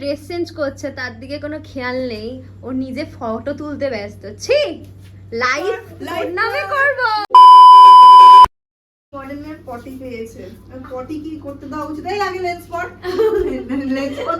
Dress change করছে তার দিকে কোনো খেয়াল নেই। ও নিজে ফটো তুলতে ব্যস্ত। ছি! লাইভ নামে করব। মডেলের পটি পেয়েছে। পটি কি করতে দেওয়া উচিত? এই আগে lens pot lens pot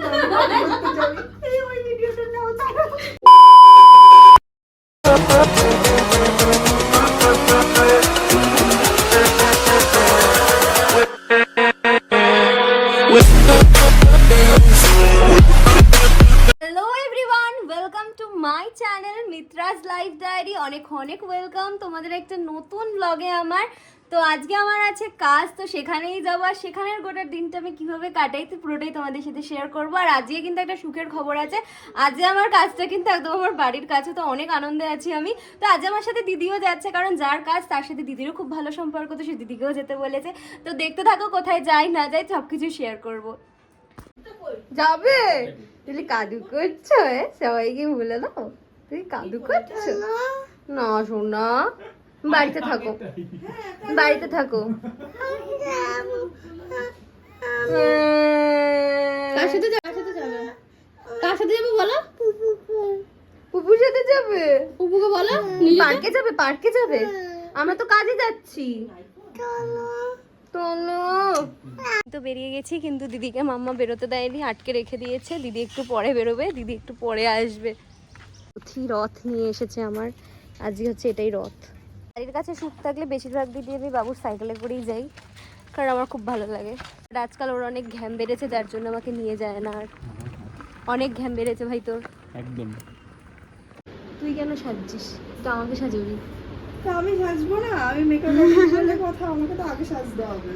Mitra's life diary, অনেক অনেক ওয়েলকাম তোমাদের একটা নতুন ব্লগে আমার। তো আজকে আমার আছে কাজ, তো সেখানেই যাব। আর সেখানের গোটা দিনটা আমি কীভাবে কাটাই, তো পুরোটাই তোমাদের সাথে শেয়ার করব। আর আজকে কিন্তু একটা সুখের খবর আছে। আজকে আমার কাজটা কিন্তু একদম আমার বাড়ির কাছে, তো অনেক আনন্দে আছি আমি। তো আজ আমার সাথে দিদিও যাচ্ছে, কারণ যার কাজ তার সাথে দিদিরও খুব ভালো সম্পর্ক, তো সে দিদিকেও যেতে বলেছে। তো দেখতে থাকো কোথায় যাই, না যাই সব কিছু শেয়ার করব। যাবে? তুমি কাদু করছ সবাইকে বলে দাও। তুমি কাদু করছ না শোনা বাড়িতে থাকো। বাড়িতে থাকো। কার সাথে যাবে? কার সাথে যাবে? কার সাথে যাবে বলো? পুপুর সাথে যাবে। পুপুকে বলো? পার্কে যাবে পার্কে যাবে। আমরা তো কাজে যাচ্ছি। চলো। তো বেরিয়ে গেছি কিন্তু দিদিকে মাম্মা বেরোতে দেয়নি আটকে রেখে দিয়েছে। দিদি একটু পরে বেরোবে দিদি একটু পরে আসবে। পুঁথি রথ নিয়ে এসেছে আমার। আজকে হচ্ছে এটাই রথ। বাড়ির কাছে সুখ থাকলে বেশিরভাগ দিদি আমি বাবুর সাইকেলে করেই যাই কারণ আমার খুব ভালো লাগে। আর আজকাল ওর অনেক ঘ্যাম বেড়েছে যার জন্য আমাকে নিয়ে যায় না আর। অনেক ঘ্যাম বেড়েছে ভাই তোর। একদম। তুই কেন সাজছিস? তো আমাকে সাজাবি। তা আমি সাজবো না আমি মেকআপ আর্টিস্ট বলে কথা আমাকে তো আগে সাজতে হবে।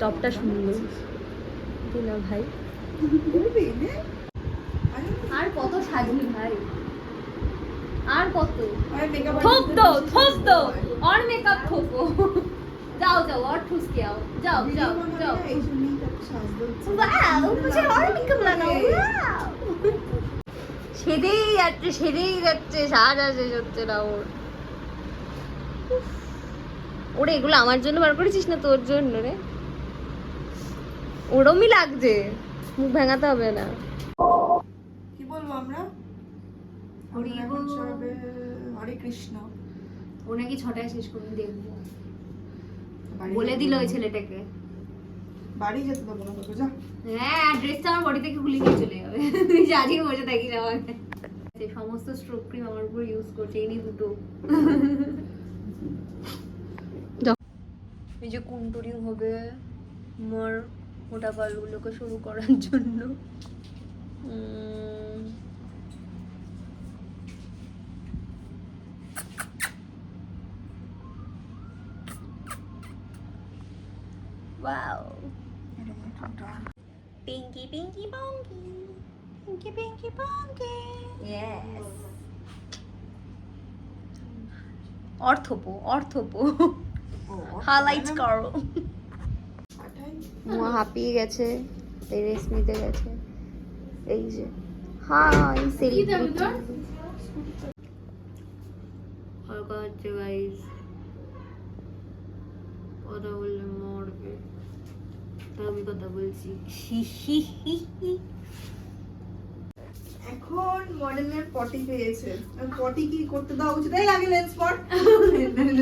টপটা সুন্দর। তুই না ভাই। সাজি ভাই। আর কত? থোপ দো থোপ দো। মেকআপ থোপো যাও যাও ঠুসকে আও। যাও যাও যাও। সেরেই যাচ্ছে সেরেই যাচ্ছে সাজা শেষ হচ্ছে না ওর। ওরে এগুলো আমার জন্য বার করেছিস না তোর জন্য রে? ওরমই লাগছে। মুখ ভেঙাতে হবে না। আমরা? হরি আমরা এখন সবে হরে কৃষ্ণ। ও নাকি ছটায় শেষ করুন দেখব বলে দিল ওই ছেলেটাকে। বাড়ি যেতে দেবো না তোকে যা। হ্যাঁ ড্রেসটা আমার বডি থেকে খুলে নিয়ে চলে যাবে। তুই বসে থাকিস আমাকে সমস্ত স্ট্রোক ক্রিম আমার উপর ইউজ করছে এই নিয়ে দুটো। এই যে কুন্টুরি হবে আমার মোটা পালগুলোকে শুরু করার জন্য। Wow Pinky, pinky, bonky. Pinky, pinky, bonky. Yes. অর্থপো অর্থপো হাইলাইট করো পাঠাই হাঁপিয়ে গেছে এই রেস নিতে গেছে এই যে হাই সেলিব্রিটি। হালকা হচ্ছে গাইস কথা বললে মরবে। আমি কথা বলছি। এখন মডেলের পটি পেয়েছে। পটি কি করতে দেওয়া উচিত? এই আগে লেন্স পট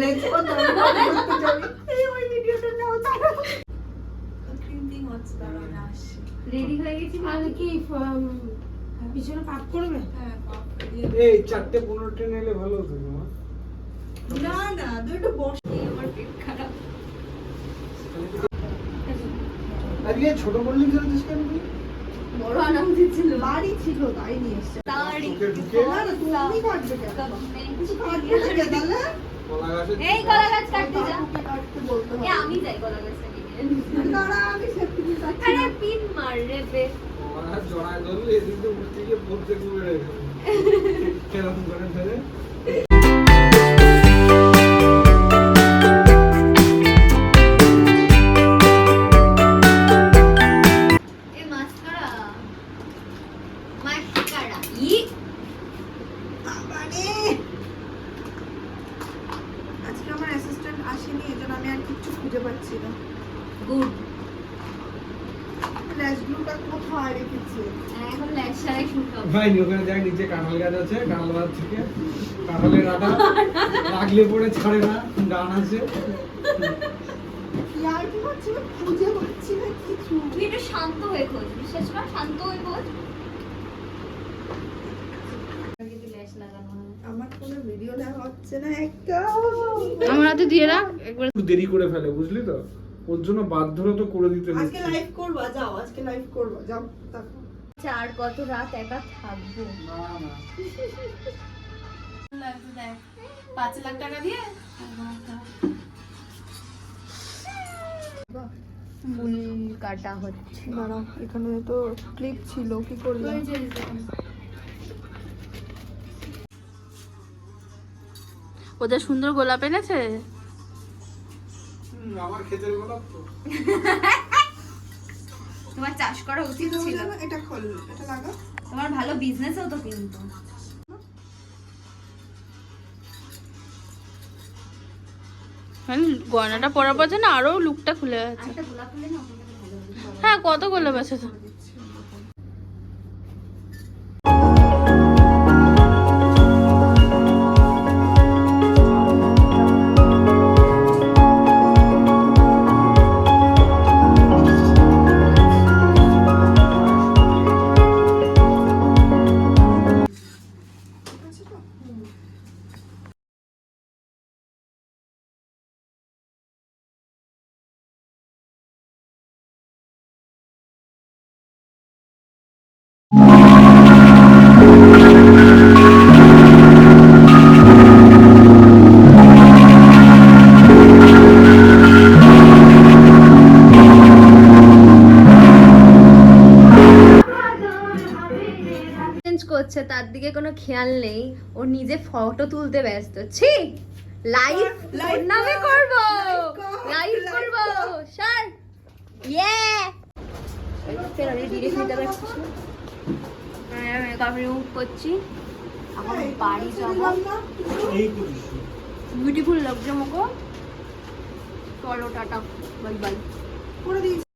লেন্স পট এই ওই ভিডিওটা নাও তারা ক্রিম্পিং হচ্ছে তারা না আসছে। রেডি হয়ে গেছি তাহলে কি পিছনে পাপ করবে? হ্যাঁ এই চারটে পনেরো ট্রেন এলে ভালো হতো তোমার না না তুই একটু বস আমার পেট খারাপ। আজকে ছোট বললি কেন তুই বড় আনা উচিত ছিল। বাড়ি ছিল তাই নিয়ে এসছে। তাড়ি না না তুমি কাটবে কেন? কিছু কাটবে না কেন এই কলা গাছ কাটতে যা। কাটতে বলতে হবে। আমি যাই কলা গাছটা দাঁড়া আমি সেফটি কাটছি আরে পিন মার রে বে। গাছ জড়ায় ধরলে এদিক দিয়ে উঠতে গিয়ে পড়তে ঘুরে কেরকম করে ফেলে ল্যাশ গ্লুটা কোথায় রেখেছি? এখন ল্যাকচারে শুনতাম ভাই ওখানে যাই নিচে কাঁঠাল গাছ আছে কাঁঠাল গাছ থেকে কাঁঠালের আটা লাগলে পরে ছাড়ে না গান আছে। কি কি করছি খুঁজে পাচ্ছি না কিছু। তুই একটু শান্ত হয়ে খোঁজ বিশ্বাস কর শান্ত খোঁজ। ল্যাশ লাগানো আমার কোনো ভিডিও নেওয়া হচ্ছে না আমার হাতে দিয়ে রাখ একবার। দেরি করে ফেলে বুঝলি তো? ওর জন্য বাধ্যরত করে দিতে আজকে লাইভ করবা? যাও আজকে লাইভ করবা। যাও আচ্ছা, আর কত রাত একা থাকব? না না। লাগছে দেখ পাঁচ লাখ টাকা দিয়ে? ফুল কাটা হচ্ছে। দাঁড়াও এখানে তো ক্লিপ ছিল কি করলাম? ওদের সুন্দর গোলাপ এনেছে? আমার ক্ষেতের গোলাপ তো। তোমার চাষ করা উচিত ছিল। এটা খোল এটা লাগা তোমার ভালো বিজনেস হতো কিন্তু। মানে গয়নাটা পরার পর যেন আরও লুকটা খুলে গেছে। হ্যাঁ কত গোলাপ আছে তো? দিকে কোনো খেয়াল নেই। ও নিজে ফটো তুলতে ব্যস্ত। ছি! লাইভ নামে কর, করব। লাইভ করব। স্যার ইয়ে ফের আমি ডিরেক্ট নিতে পারছিস হ্যাঁ মেকআপ রিমুভ করছি। এখন বাড়ি যাব। বিউটিফুল লাগছে মোকো চলো টাটা বাই বাই করে দিয়েছি।